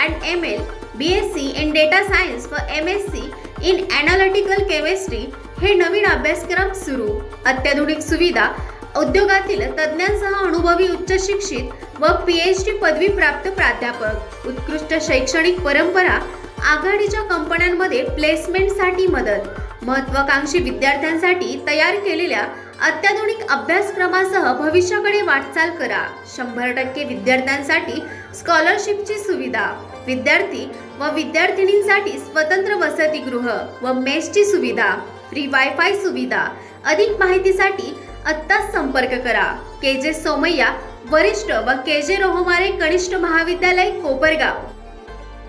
and M L B S C in data science व M S C in analytical chemistry हे नवीन अभ्यासक्रम सुरू. अत्याधुनिक सुविधा उद्योगातील तज्ज्ञांसह अनुभवी उच्च शिक्षित व पी एच डी पदवी प्राप्त प्राध्यापक. उत्कृष्ट शैक्षणिक परंपरा आघाडीच्या कंपन्यांमध्ये प्लेसमेंटसाठी मदत. महत्वाकांक्षी विद्यार्थ्यांसाठी तयार केलेल्या अत्याधुनिक अभ्यासक्रमासह भविष्याकडे वाटचाल करा. शंभर टक्के विद्यार्थ्यांसाठी स्कॉलरशिपची सुविधा. विद्यार्थी व विद्यार्थिनींसाठी स्वतंत्र वसतिगृह व मेसची सुविधा. फ्री वायफाय सुविधा. अधिक माहितीसाठी आत्ताच संपर्क करा. के जे सोमय्या वरिष्ठ व के जे रोहमारे कनिष्ठ महाविद्यालय कोपरगाव.